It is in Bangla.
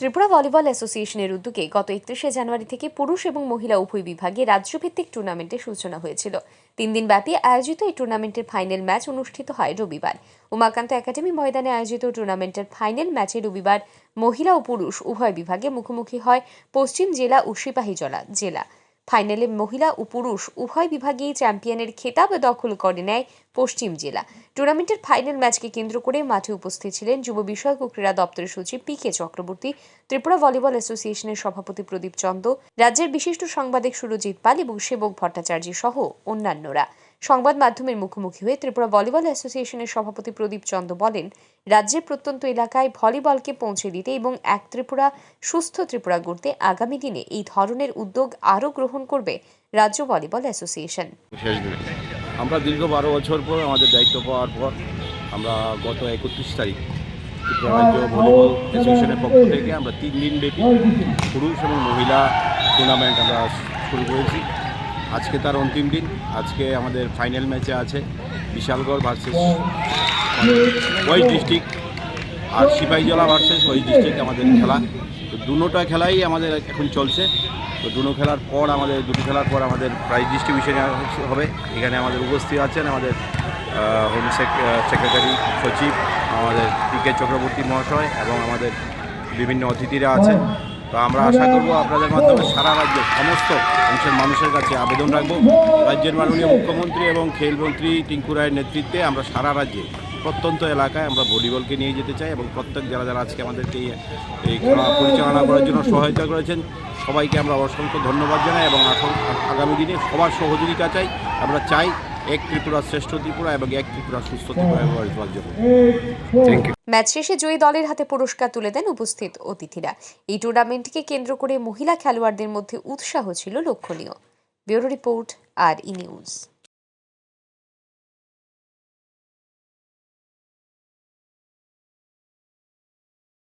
ত্রিপুরা ভলিবল অ্যাসোসিয়েশনের উদ্যোগে গত একত্রিশে জানুয়ারি থেকে পুরুষ এবং মহিলা উভয় বিভাগে রাজ্যভিত্তিক টুর্নামেন্টের সূচনা হয়েছিল। তিন দিন ব্যাপী আয়োজিত এই টুর্নামেন্টের ফাইনাল ম্যাচ অনুষ্ঠিত হয় রবিবার। উমাকান্ত একাডেমি ময়দানে আয়োজিত টুর্নামেন্টের ফাইনাল ম্যাচে রবিবার মহিলা ও পুরুষ উভয় বিভাগে মুখোমুখি হয় পশ্চিম জেলা ও সিপাহীজলা জেলা। ফাইনালে মহিলা ও পুরুষ উভয় বিভাগেই চ্যাম্পিয়নের খেতাব দখল করে নেয় পশ্চিম জেলা। টুর্নামেন্টের ফাইনাল ম্যাচকে কেন্দ্র করে মাঠে উপস্থিত ছিলেন যুব বিষয়ক ও ক্রীড়া দপ্তরের সচিব P K Chakraborty, Tripura volleyball অ্যাসোসিয়েশনের সভাপতি প্রদীপ চন্দ, রাজ্যের বিশিষ্ট সাংবাদিক সুরজিৎ পাল এবং সেবক ভট্টাচার্য সহ অন্যান্যরা। সংবাদ মাধ্যমের মুখোমুখি হয়ে ত্রিপুরা ভলিবল অ্যাসোসিয়েশনের সভাপতি প্রদীপ চন্দ বলেন, রাজ্যের প্রত্যন্ত এলাকায় ভলিবলকে পৌঁছে দিতে এবং এক ত্রিপুরা, সুস্থ ত্রিপুরা গড়তে আগামী দিনে এই ধরনের উদ্যোগ আরও গ্রহণ করবে রাজ্য ভলিবল অ্যাসোসিয়েশন। আমরা দীর্ঘ বারো বছর পর, আমাদের দায়িত্ব পাওয়ার পর, আমরা গত একত্রিশ তারিখ ত্রিপুরা রাজ্য ভলিবল অ্যাসোসিয়েশনের পক্ষ থেকে আমরা তিন দিন ব্যাপী পুরুষ এবং মহিলা টুর্নামেন্ট আমরা শুরু করেছি। আজকে তার অন্তিম দিন। আজকে আমাদের ফাইনাল ম্যাচে আছে বিশালগড় ভার্সেস ওয়েস্ট ডিস্ট্রিক্ট আর সিপাহীজলা ভার্সেস ওয়েস্ট ডিস্ট্রিক্ট আমাদের খেলা। তো দুটোটা খেলাই আমাদের এখন চলছে। তো দুটো খেলার পর আমাদের, দুটো খেলার পর আমাদের প্রাইজ ডিস্ট্রিবিউশন হবে। এখানে আমাদের উপস্থিত আছেন আমাদের হোম সেক্রেটারি সচিব, আমাদের পি কে চক্রবর্তী মহাশয় এবং আমাদের বিভিন্ন অতিথিরা আছেন। তো আমরা আশা করব আপনাদের মাধ্যমে সারা রাজ্যের সমস্ত অংশের মানুষের কাছে আবেদন রাখব। রাজ্যের মাননীয় মুখ্যমন্ত্রী এবং খেলমন্ত্রী টিঙ্কু রায়ের নেতৃত্বে আমরা সারা রাজ্যে প্রত্যন্ত এলাকায় আমরা ভলিবলকে নিয়ে যেতে চাই এবং প্রত্যেক যারা যারা আজকে আমাদেরকে এই- খেলা পরিচালনা করার জন্য সহায়তা করেছেন, সবাইকে আমরা অসংখ্য ধন্যবাদ জানাই এবং আগামী দিনে সবার সহযোগিতা চাই। আমরা চাই এক ত্রিপুরা শ্রেষ্ঠ ত্রিপুরা এবং এক ত্রিপুরা সুস্থ ত্রিপুরা থ্যাংক ইউ ম্যাচ শেষে জয়ী দলের হাতে পুরস্কার তুলে দেন উপস্থিত অতিথিরা। এই টুর্নামেন্টকে কেন্দ্র করে মহিলা খেলোয়াড়দের মধ্যে উৎসাহ ছিল লক্ষণীয় bureau report R E news.